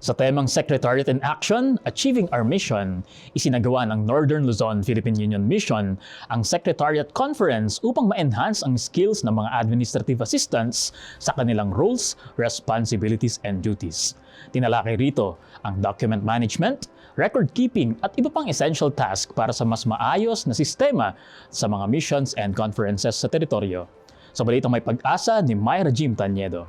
Sa temang Secretariat in Action, Achieving Our Mission, isinagawa ng Northern Luzon Philippine Union Mission ang Secretariat Conference upang ma-enhance ang skills ng mga administrative assistants sa kanilang roles, responsibilities, and duties. Tinalakay rito ang document management, record keeping at iba pang essential task para sa mas maayos na sistema sa mga missions and conferences sa teritoryo. Sa balitang may pag-asa ni Myra Jim Tanyedo.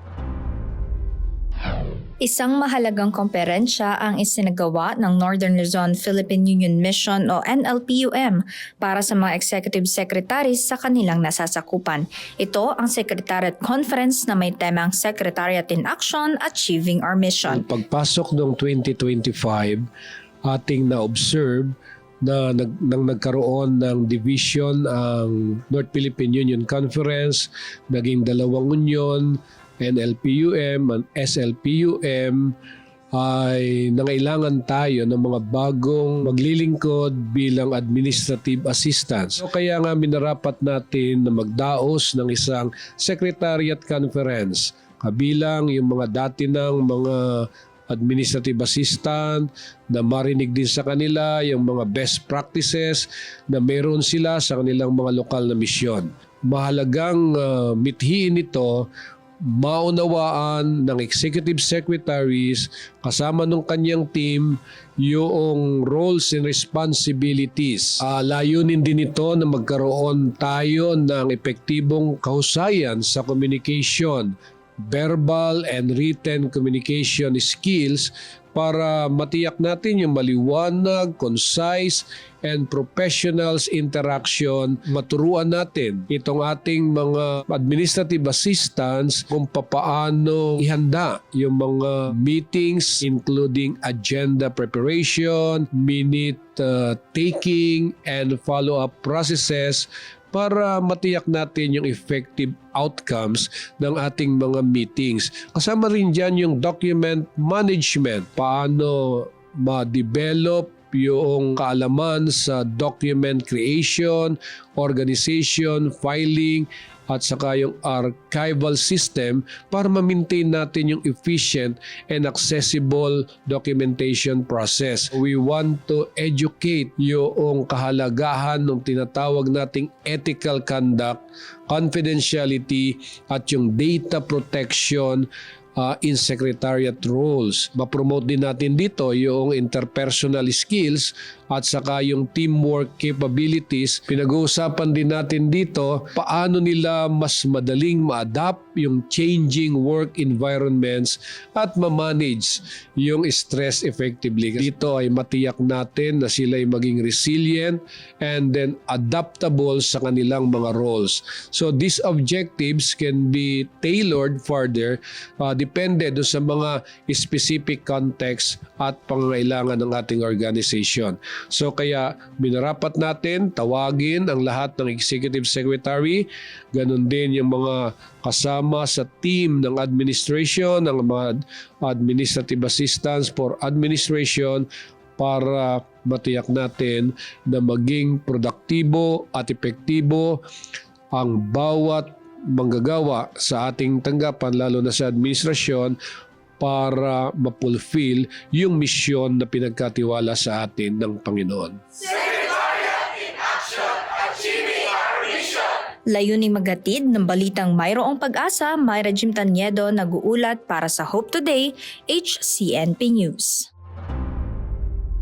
Isang mahalagang komperensya ang isinagawa ng Northern Luzon Philippine Union Mission o NLPUM para sa mga executive secretaries sa kanilang nasasakupan. Ito ang Secretariat Conference na may temang Secretariat in Action, Achieving Our Mission. Pagpasok ng 2025, ating na-observe na nag, nang nagkaroon ng division ang North Philippine Union Conference, naging dalawang union, NLPUM SLPUM, ay nangailangan tayo ng mga bagong maglilingkod bilang administrative assistants. So kaya nga minarapat natin na magdaos ng isang secretariat conference kabilang yung mga dati ng mga administrative assistant na marinig din sa kanila yung mga best practices na meron sila sa kanilang mga lokal na misyon. Mahalagang uh, mithiin ito maunawaan ng executive secretaries kasama ng kanyang team yung roles and responsibilities. Uh, layunin din ito na magkaroon tayo ng epektibong kahusayan sa communication, verbal and written communication skills para matiyak natin yung maliwanag, concise, and professionals interaction. Maturuan natin itong ating mga administrative assistants kung papaano ihanda yung mga meetings including agenda preparation, minute uh, taking, and follow-up processes para matiyak natin yung effective outcomes ng ating mga meetings. Kasama rin dyan yung document management, paano ma-develop yung kaalaman sa document creation, organization, filing, at saka yung archival system para ma-maintain natin yung efficient and accessible documentation process. We want to educate yung kahalagahan ng tinatawag nating ethical conduct, confidentiality, at yung data protection uh, in secretariat roles. Ma-promote din natin dito yung interpersonal skills at saka yung teamwork capabilities. Pinag-uusapan din natin dito paano nila mas madaling ma-adapt yung changing work environments at ma-manage yung stress effectively. Dito ay matiyak natin na sila ay maging resilient and then adaptable sa kanilang mga roles. So these objectives can be tailored further uh, depende do sa mga specific context at pangangailangan ng ating organization. So kaya minarapat natin tawagin ang lahat ng executive secretary, ganun din yung mga kasama sa team ng administration, ng mga administrative assistants for administration para matiyak natin na maging produktibo at epektibo ang bawat manggagawa sa ating tanggapan lalo na sa administrasyon para mapulfill yung misyon na pinagkatiwala sa atin ng Panginoon. Layuning magatid ng balitang mayroong pag-asa, Myra Jim Tanyedo nag-uulat para sa Hope Today, HCNP News.